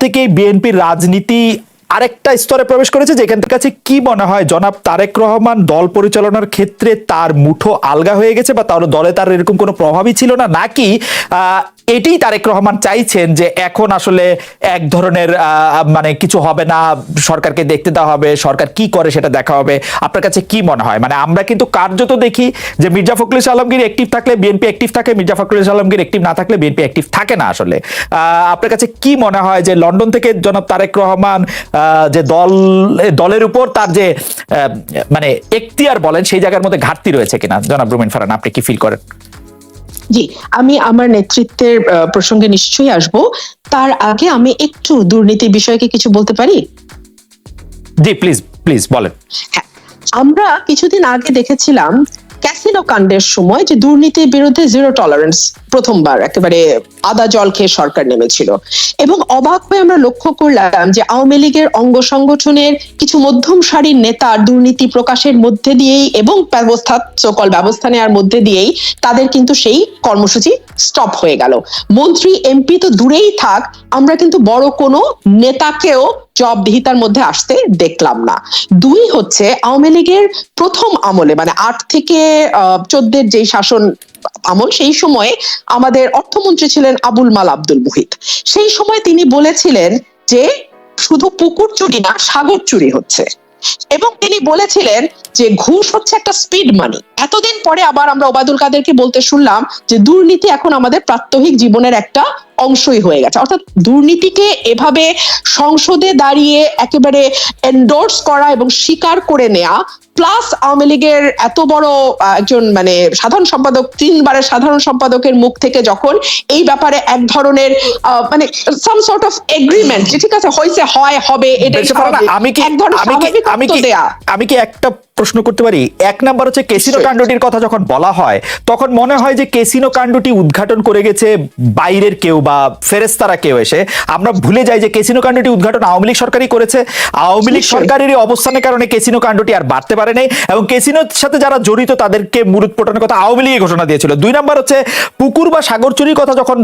থেকে বিএনপির রাজনীতি আরেকটা স্তরে প্রবেশ করেছে, যেখান কাছে কি মনে হয়? জনাব তারেক রহমান দল পরিচালনার ক্ষেত্রে তার মুঠো আলগা হয়ে গেছে বা তার দলে তার এরকম কোনো প্রভাবই ছিল না? নাকি এটাই তারেক রহমান চাইছেন যে এখন আসলে এক ধরনের মানে কিছু হবে না, সরকারকে দেখতে দেওয়া হবে, সরকার কি করে সেটা দেখা হবে। আপনার কাছে কি মনে হয়? মানে আমরা কিন্তু কার্যত দেখি যে মির্জা ফখরুল আলমগীর অ্যাক্টিভ থাকলে বিএনপি অ্যাক্টিভ থাকে, মির্জা ফখরুল আলমগীর অ্যাক্টিভ না থাকলে বিএনপি অ্যাক্টিভ থাকে না আসলে। আপনার কাছে কি মনে হয় যে লন্ডন থেকে জনাব তারেক রহমান যে দল দলের উপর তার যে মানে এখতিয়ার বলেন, সেই জায়গার মধ্যে ঘাটতি রয়েছে কিনা? জনাব রুমিন ফারান, আপনি কি ফিল করেন? জি আমি আমার নেতৃত্বের প্রসঙ্গে নিশ্চয়ই আসব। তার আগে আমি একটু দুর্নীতি বিষয়কে কিছু বলতে পারি? জি প্লিজ প্লিজ বলেন। হ্যাঁ আমরা কিছুদিন আগে দেখেছিলাম ক্যাসিনো কাণ্ডের সময় যে দুর্নীতির বিরুদ্ধে জিরো টলারেন্স প্রথমবার একেবারে আদা জল খেয়ে সরকার নেমেছিল। এবং অবাক হয়ে আমরা লক্ষ্য করলাম যে আওয়ামী লীগের অঙ্গ সংগঠনের কিছু মধ্যম সারির নেতার দুর্নীতি প্রকাশের মধ্যে দিয়েই এবং ব্যবস্থা সকল ব্যবস্থা নেওয়ার মধ্যে দিয়েই তাদের কিন্তু সেই কর্মসূচি স্টপ হয়ে গেল। মন্ত্রী এমপি তো দূরেই থাক, আমরা কিন্তু বড় কোনো নেতাকেও জবাবদিহিতার মধ্যে আসতে দেখলাম না। দুই হচ্ছে আওয়ামী লীগের প্রথম আমলে মানে আট থেকে চোদ্দের যেই শাসন আমল, সেই সময়ে আমাদের অর্থমন্ত্রী ছিলেন আবুল মাল আব্দুল মুহিত। সেই সময় তিনি বলেছিলেন যে শুধু পুকুর চুরি না, সাগর চুরি হচ্ছে। এবং তিনি বলেছিলেন যে ঘুষ হচ্ছে একটা স্পিড মানি এতদিন পরে আবার আমরা ওবায়দুল কাদেরকে বলতে শুনলাম যে দুর্নীতি এখন আমাদের প্রাত্যহিক জীবনের একটা অংশই হয়ে গেছে। অর্থাৎ দুর্নীতিকে এভাবে সংসদে দাঁড়িয়ে একেবারে এন্ডোর্স করা এবং স্বীকার করে নেয়া প্লাস আওয়ামী লীগের এত বড় একজন মানে সাধারণ সম্পাদক তিনবারের সাধারণ সম্পাদকের মুখ থেকে যখন এই ব্যাপারে এক ধরনের মানে সাম সর্ট অফ এগ্রিমেন্ট যে ঠিক আছে হয়েছে হয় হবে এটাই। আমি কি এক ধরনের আমি কি আমি কি একটা প্রশ্ন করতে পারি? এক নাম্বার হচ্ছে কেসিনো কাণ্ডটির কথা যখন বলা হয় তখন মনে হয় যে কেসিনো কাণ্ডটি উদ্ঘাটন করে গেছে বাইরের কেউ বা ফেরেস্তারা কেউ এসে। আমরা ভুলে যাই যে কেসিনো কাণ্ডটি উদ্ঘাটন আওয়ামী লীগ সরকারই করেছে। আওয়ামী লীগ। সরকারেরই অবস্থানের কারণে কেসিনো কাণ্ডটি আর বাড়তে পারে নাই এবং কেসিনোর সাথে যারা জড়িত তাদেরকে মুরুদ পোটানোর কথা আওয়ামী লীগে ঘোষণা দিয়েছিল। দুই নম্বর হচ্ছে পুকুর বা সাগর চুরির কথা যখন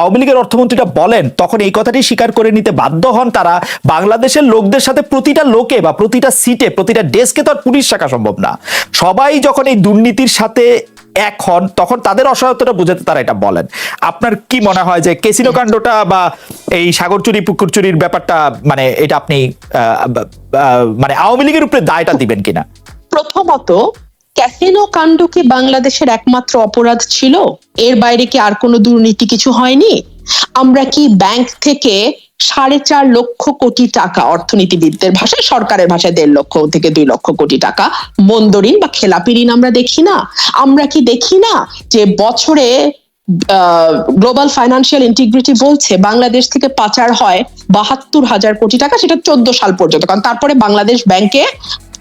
আওয়ামী লীগের অর্থমন্ত্রীটা বলেন, তখন এই কথাটি স্বীকার করে নিতে বাধ্য হন তারা। বাংলাদেশের লোকদের সাথে প্রতিটা লোকে বা প্রতিটা সিটে প্রতিটা ডেস্কে তো আর পুলিশ শাখা সম্ভব না। সবাই যখন এই দুর্নীতির সাথে এক হন, তখন তাদের অসহায়তাটা বুঝাতে তারা এটা বলেন। আপনার কি মনে হয় যে কেসিনো কাণ্ডটা বা এই সাগর চুরি, পুকুর চুরির ব্যাপারটা মানে এটা আপনি মানে আওয়ামী লীগের উপরে দায়টা দিবেন কিনা? প্রথমত ক্যাসিনো কাণ্ড কি বাংলাদেশের একমাত্র অপরাধ ছিল? এর বাইরে কি আর কোনো দুর্নীতি কিছু হয়নি? আমরা কি ব্যাংক থেকে সাড়ে চার লক্ষ কোটি টাকা অর্থনীতিবিদদের ভাষায়, সরকারের ভাষায় দেড় লক্ষ থেকে দুই লক্ষ কোটি টাকা মন্দরিন বা খেলাপি ঋণ আমরা দেখি না? আমরা কি দেখি না যে বছরে গ্লোবাল ফাইন্যান্সিয়াল ইন্টিগ্রিটি বলছে বাংলাদেশ থেকে পাচার হয় বাহাত্তর হাজার কোটি টাকা, সেটা চোদ্দ সাল পর্যন্ত, কারণ তারপরে বাংলাদেশ ব্যাংকে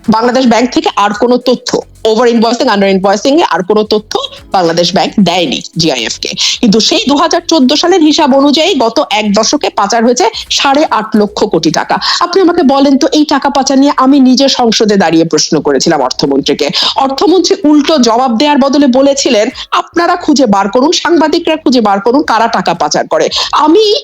বাংলাদেশ ব্যাংক থেকে আর কোনো তথ্য। ওভার ইনভয়েসিং আন্ডার ইনভয়েসিং এ আর কোনো তথ্য বাংলাদেশ ব্যাংক দেয়নি জিআইএফ কে কিন্তু সেই দুহাজার চোদ্দ সালের হিসাব অনুযায়ী গত এক দশকে পাচার হয়েছে সাড়ে আট লক্ষ কোটি টাকা। আপনি আমাকে বলেন তো, এই টাকা পাচার নিয়ে আমি নিজে সংসদে দাঁড়িয়ে প্রশ্ন করেছিলাম অর্থমন্ত্রীকে। অর্থমন্ত্রী উল্টো জবাব দেওয়ার বদলে বলেছিলেন, আপনারা খুঁজে বার করুন, সাংবাদিকরা খুঁজে বার করুন কারা টাকা পাচার করে। আমি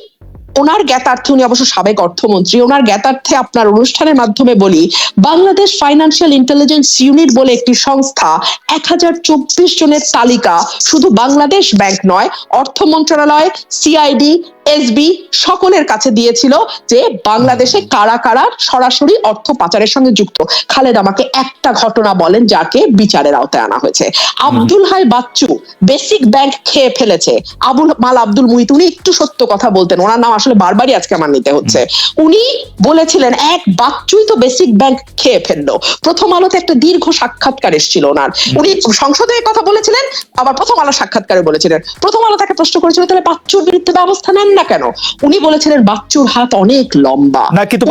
ওনার জ্ঞাতার্থে উনি অবশ্য সাবেক অর্থমন্ত্রী। ওনার জ্ঞাতার্থে আপনার অনুষ্ঠানের মাধ্যমে বলি, বাংলাদেশ ফাইন্যান্সিয়াল ইন্টেলিজেন্স ইউনিট বলে একটি সংস্থা, এক হাজার চব্বিশ জনের তালিকা শুধু বাংলাদেশ ব্যাংক নয়, অর্থ মন্ত্রণালয় সিআইডি এসবি সকলের কাছে দিয়েছিল যে বাংলাদেশে কারা কারা সরাসরি অর্থ পাচারের সঙ্গে যুক্ত। খালেদ আমাকে একটা ঘটনা বলেন যাকে বিচারের আওতায় আনা হয়েছে। আব্দুল হাই বাচ্চু বেসিক ব্যাংক খেয়ে ফেলেছে। আবুল মাল আব্দুল মুহিত উনি একটু সত্য কথা বলতেন। ওনার নাম আসলে বারবারই আজকে আমার নিতে হচ্ছে। উনি বলেছিলেন এক বাচ্চুই তো বেসিক ব্যাংক খেয়ে ফেলল। প্রথম আলোতে একটা দীর্ঘ সাক্ষাৎকার এসেছিল ওনার। উনি সংসদে কথা বলেছিলেন আবার প্রথম আলো সাক্ষাৎকারে বলেছিলেন। প্রথম আলো তাকে প্রশ্ন করেছিল তাহলে বাচ্চুর বিরুদ্ধে ব্যবস্থা নেন না? কেন? উনি বলেছিলেন বাচ্চুর হাত অনেক লম্বা। না কিন্তু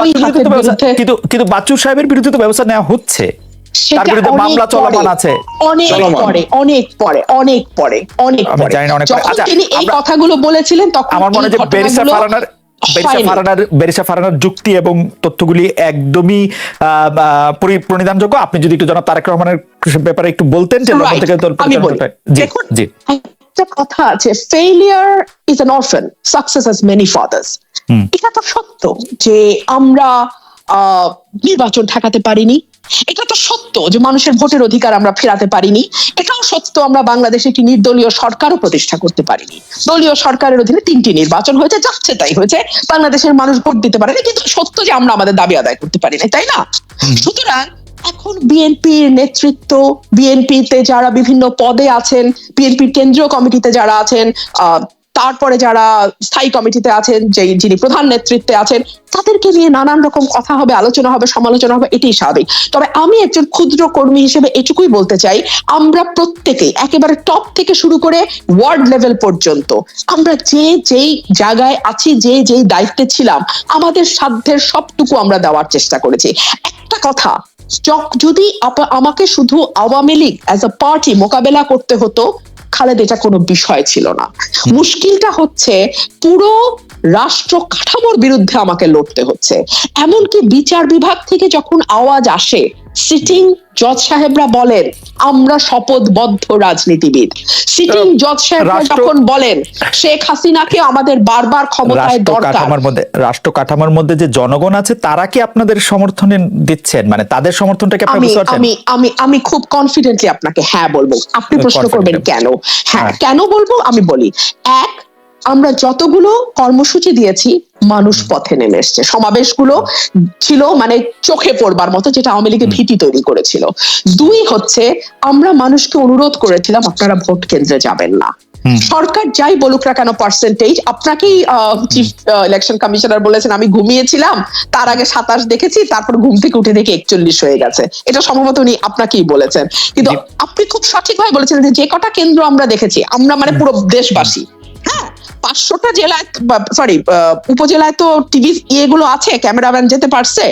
কিন্তু কিন্তু বাচ্চুর সাহেবের বিরুদ্ধে তো ব্যবস্থা নেওয়া হচ্ছে। সেটা বিরুদ্ধে মামলা চলমান আছে। অনেক পরে অনেক পরে অনেক পরে অনেক পরে। জানি না অনেক পরে। যখন আচ্ছা, তিনি এই কথাগুলো বলেছিলেন তখন আমার মনে হয় যে বেরিসা ফারানার বেরিসা ফারানার বেরিসা ফারানার যুক্তি এবং তথ্যগুলি একদমই আহ, আহ, পরি- প্রণিধানযোগ্য আপনি যদি একটু জনাব তারেক রহমানের ব্যাপারে একটু বলতেন যে থেকে দেখুন, জি। একটা কথা আছে failure is an orphan success has many fathers এটা তো সত্য যে আমরা নির্বাচন ঠেকাতে পারিনি। এটা তো সত্য যে মানুষের ভোটের অধিকার আমরা ফেরাতে পারিনি। এটাও সত্য আমরা বাংলাদেশে একটি নির্দলীয় সরকারও প্রতিষ্ঠা করতে পারিনি। দলীয় সরকারের অধীনে তিনটি নির্বাচন হয়েছে যাচ্ছে তাই হয়েছে। বাংলাদেশের মানুষ ভোট দিতে পারেনি কিন্তু সত্য যে আমরা আমাদের দাবি আদায় করতে পারিনি তাই না? সুতরাং এখন বিএনপির নেতৃত্ব, বিএনপিতে যারা বিভিন্ন পদে আছেন, বিএনপির কেন্দ্রীয় কমিটিতে যারা আছেন তারপরে যারা স্থায়ী কমিটিতে আছেন যে যিনি প্রধান নেতৃত্বে আছেন, তাদেরকে নিয়ে নানান রকম কথা হবে, আলোচনা হবে, সমালোচনা হবে, এটাই স্বাভাবিক। তবে আমি একজন ক্ষুদ্র কর্মী হিসেবে এটুকুই বলতে চাই, আমরা প্রত্যেকেই একেবারে টপ থেকে শুরু করে ওয়ার্ড লেভেল পর্যন্ত, আমরা যে যেই জায়গায় আছি, যে যেই দায়িত্বে ছিলাম, আমাদের সাধ্যের সবটুকু আমরা দেওয়ার চেষ্টা করেছি। একটা কথা যদি আমাকে শুধু Awami League as a party মোকাবেলা করতে হতো খালেদ এটা কোনো বিষয় ছিল না। মুশকিলটা হচ্ছে পুরো রাষ্ট্র কাঠামোর বিরুদ্ধে আমাকে লড়তে হচ্ছে। এমনকি বিচার বিভাগ থেকে যখন আওয়াজ আসে সিটিং জজ সাহেবরা বলেন আমরা শপথবদ্ধ রাজনীতিবিদ। সিটিং জজ সাহেবরা যখন বলেন শেখ হাসিনাকে আমাদের বারবার ক্ষমতায় দরকার। কাঠামোর মধ্যে রাষ্ট্র কাঠামোর মধ্যে যে জনগণ আছে তারা কি আপনাদের সমর্থনে দিচ্ছেন? মানে তাদের সমর্থনটাকে আপনি আমি বুঝতে আমি আমি আমি খুব কনফিডেন্টলি আপনাকে হ্যাঁ বলব। আপনি প্রশ্ন করবেন কেন? হ্যাঁ হ্যাঁ। কেন বলব? আমি বলি এক আমরা যতগুলো কর্মসূচি দিয়েছি মানুষ পথে নেমে এসছে। সমাবেশগুলো ছিল মানে চোখে পড়বার মতো যেটা আওয়ামী লীগের ভীতি তৈরি করেছিল। দুই হচ্ছে আমরা মানুষকে অনুরোধ করেছিলাম আপনারা ভোট কেন্দ্রে যাবেন না। সরকার যাই বলুক না কেন পার্সেন্টেজ আপনাকেই চিফ ইলেকশন কমিশনার বলেছেন আমি ঘুমিয়েছিলাম তার আগে সাতাশ দেখেছি তারপর ঘুম থেকে উঠে দেখে একচল্লিশ হয়ে গেছে। এটা সম্ভবত উনি আপনাকেই বলেছেন। কিন্তু আপনি খুব সঠিকভাবে বলেছেন যে যে কটা কেন্দ্র আমরা দেখেছি আমরা মানে পুরো দেশবাসী। হ্যাঁ পাঁচশোটা জেলায় সরি উপজেলায় তো টিভি ইয়েগুলো আছে ক্যামেরাম্যান যেতে পারছে।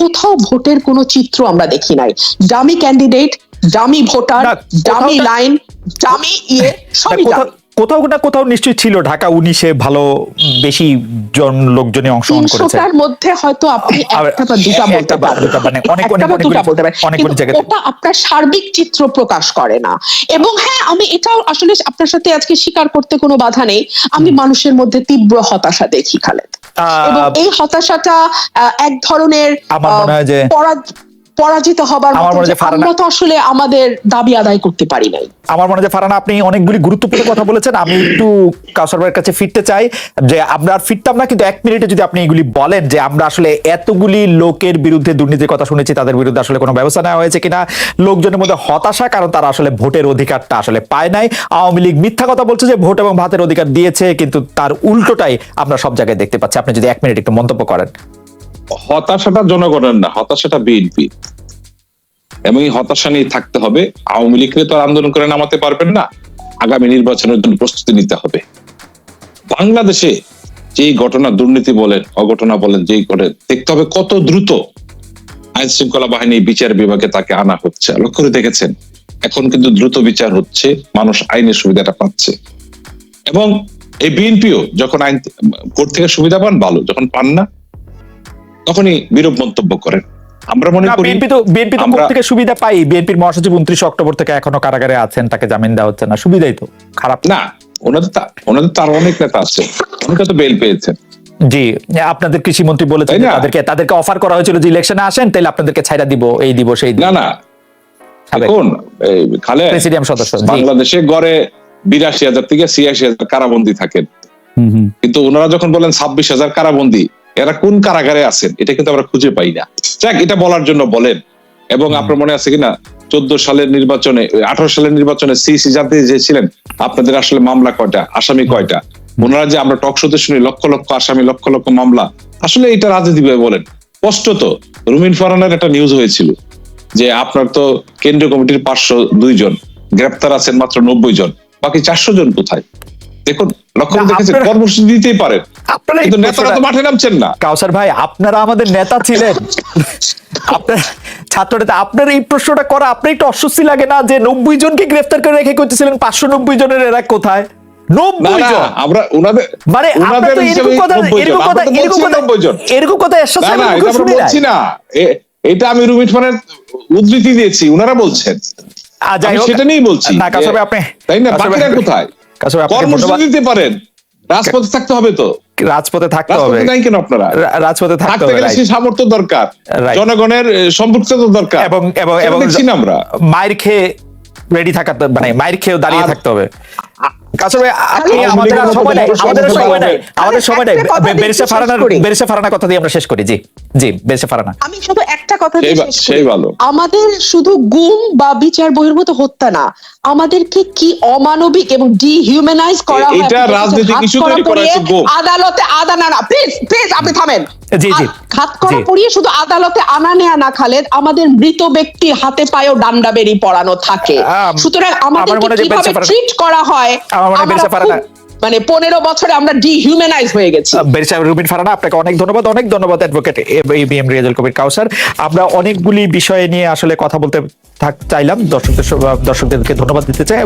কোথাও ভোটের কোন চিত্র আমরা দেখি নাই। Dummy candidate dummy voter dummy line dummy ইয়ে সবই কোথাও না কোথাও নিশ্চয়ই ছিল ঢাকা উনিশে ভালো বেশি জন লোকজনই অংশগ্রহণ করেছে। তিনশোটার মধ্যে হয়তো আপনি একটা বা দুটা বলতে পারেন। মানে অনেক অনেক দুটা বলতে পারেন। অনেকগুলি কিন্তু জায়গাতে। ওটা আপনার সার্বিক চিত্র প্রকাশ করে না। এবং হ্যাঁ আমি এটাও আসলে আপনার সাথে আজকে স্বীকার করতে কোনো বাধা নেই। আমি মানুষের মধ্যে তীব্র হতাশা দেখি খালেদ। এবং এই হতাশাটা এক ধরনের আমার মনে হয় যে- পরাজিত হবার আমার তো আসলে আমাদের দাবি আদায় করতে পারি নাই। আমার মনে হয় ফারানা আপনি অনেকগুলি গুরুত্বপূর্ণ কথা বলেছেন। আমি একটু কাউসার কাছে ফিরতে চাই যে আমরা আর ফিরতাম না কিন্তু এক মিনিটে যদি আপনি এগুলি বলেন যে আমরা আসলে এতগুলি লোকের বিরুদ্ধে দুর্নীতির কথা শুনেছি তাদের বিরুদ্ধে আসলে কোনো ব্যবস্থা নেওয়া হয়েছে কিনা লোকজনের মধ্যে হতাশা কারণ তারা আসলে ভোটের অধিকারটা আসলে পায় নাই। আওয়ামী লীগ মিথ্যা কথা বলছে যে ভোট এবং ভাতের অধিকার দিয়েছে কিন্তু তার উল্টোটাই আমরা সব জায়গায় দেখতে পাচ্ছি। আপনি যদি এক মিনিট একটু মন্তব্য করেন। হতাশাটা জনগণের না, হতাশাটা বিএনপি। এবং এই হতাশা নিয়ে থাকতে হবে। আওয়ামী লীগকে তো আন্দোলন করে নামাতে পারবেন না। আগামী নির্বাচনের জন্য প্রস্তুতি নিতে হবে। বাংলাদেশে যেই ঘটনা দুর্নীতি বলেন, অঘটনা বলেন, যেই করে দেখতে হবে কত দ্রুত আইন শৃঙ্খলা বাহিনী বিচার বিভাগে তাকে আনা হচ্ছে। লক্ষ্য করে দেখেছেন, এখন কিন্তু দ্রুত বিচার হচ্ছে, মানুষ আইনের সুবিধাটা পাচ্ছে। এবং এই বিএনপিও যখন আইন, কোর্ট থেকে সুবিধা পান, ভালো। যখন পান না তখনই বিরূপ মন্তব্য করেন। আমরা মনে করি বিএনপি তো বিএনপি তো থেকে সুবিধা পাই। বিএনপির মহাসচিব উনত্রিশ অক্টোবর থেকে এখনও কারাগারে আছেন তাকে জামিন দেওয়া হচ্ছে না। সুবিধাই তো খারাপ না। ওনাদের তা- ওনাদের তার অনেক নেতা আছে। অনেকে তো বেল পেয়েছেন। জি আপনাদের কৃষি মন্ত্রী বলেছেন? তাদেরকে তাদেরকে অফার করা হয়েছিল যে ইলেকশনে আসেন তাহলে আপনাদেরকে ছাইরা দিব এই দিব সেই দিব। না না। এখন এই খালে প্রেসিডিয়াম সদস্য বাংলাদেশে গড়ে বিরাশি হাজার থেকে ছিয়াশি হাজার কারাবন্দি থাকেন। হুম, হুম। কিন্তু ওনারা যখন বলেন ছাব্বিশ হাজার কারাবন্দি এরা কোন কারাগারে আছেন? এটা কিন্তু আমরা খুঁজে পাই না। যাক এটা বলার জন্য বলেন। এবং আপনার মনে আছে কিনা? চোদ্দ সালের নির্বাচনে আঠারো সালের নির্বাচনে সিসি জাতি যে ছিলেন আপনাদের আসলে মামলা কয়টা? আসামি কয়টা? ওনারা যে আমরা টক শোতে শুনি লক্ষ লক্ষ আসামি লক্ষ লক্ষ মামলা আসলে এটা রাজনীতি বলেন। স্পষ্টত রুমিন ফারানের একটা নিউজ হয়েছিল যে আপনার তো কেন্দ্রীয় কমিটির পাঁচশো দুই জন গ্রেপ্তার আছেন মাত্র নব্বই জন বাকি চারশো জন কোথায়? দেখুন লক্ষ্য আপনারা- কর্মসূচি দিতেই পারেন। আপনারা কিন্তু নেতারা তো মাঠে নামছেন না। কাউসার ভাই আপনারা আমাদের নেতা ছিলেন। আপনার আপনার এই প্রশ্নটা করা আপনার একটু অস্বস্তি লাগে না যে নব্বই জনকে গ্রেফতার করে রেখে করতেছিলেন পাঁচশো নব্বই জনের এরা কোথায়? না নব্বই না জন? আমরা ওনাদের মানে আপনার ওনাদের তো হিসেবে এরকম কথা 90 জন। এরকম কথা আমরা তো এরকম বলছি কথা 90 জন। এরকম কথা এরশাদ না সাহেবের না মুখে এটা আমরা শুনি নাই। বলছি না। এ- এটা আমি রুমিট ফানের উদ্ধৃতি দিয়েছি ওনারা বলছেন। সেটা নিয়েই বলছি তাই না? বাকিরা কোথায়? কর্মসূচি। দিতে পারেন। রাজপথে থাকতে হবে তো। রাজপথে থাকতে হবে। নাই কেন আপনারা? রাজপথে থাকতে হবে সেই সামর্থ্য দরকার। জনগণের এ, সম্পৃক্ততা দরকার। এবং এবং এবং দেখছি আমরা। মায়ের খেয়ে রেডি থাকা মানে মায়ের খেয়েও দাঁড়িয়ে থাকতে হবে। আসলে আপনি আমাদের আর সময় নাই আমাদের সময় নাই আমাদের সময় নাই বেরেসা বেরেসা ফারানা কথা দিয়ে আমরা শেষ করি জি জি বেরেসা ফারানা আমি শুধু একটা কথা দিয়ে শেষ করি। ভালো। আমাদের শুধু গুম বা বিচার বহির্ভূত হত্যা না আমাদেরকে কি অমানবিক এবং ডিহিউম্যানাইজ করা হয় এটা রাজনৈতিক করা তৈরি করা হচ্ছে গুম। আদালতে আদা না প্লিজ প্লিজ আপনি থামেন জি, জি। হাত- করা জি। পরিয়ে শুধু আদালতে আনা নেয়া না খালেদ আমাদের মৃত ব্যক্তি হাতে পায়েও ডান্ডা বেরি পড়ানো থাকে সুতরাং আমার আমাদেরকে কীভাবে ট্রিট করা হয় আমার মনে হয় ফারানা- মানে পনেরো বছরে আমরা ডিহিউম্যানাইজ হয়ে গেছি। বেরিসা রুবিন ফারানা আপনাকে অনেক ধন্যবাদ অনেক ধন্যবাদ advocate B M Riazul Kabir Kausar. আমরা অনেকগুলি বিষয় নিয়ে আসলে কথা বলতে চাইলাম। দর্শকদের দর্শকদেরকে ধন্যবাদ দিতে চাই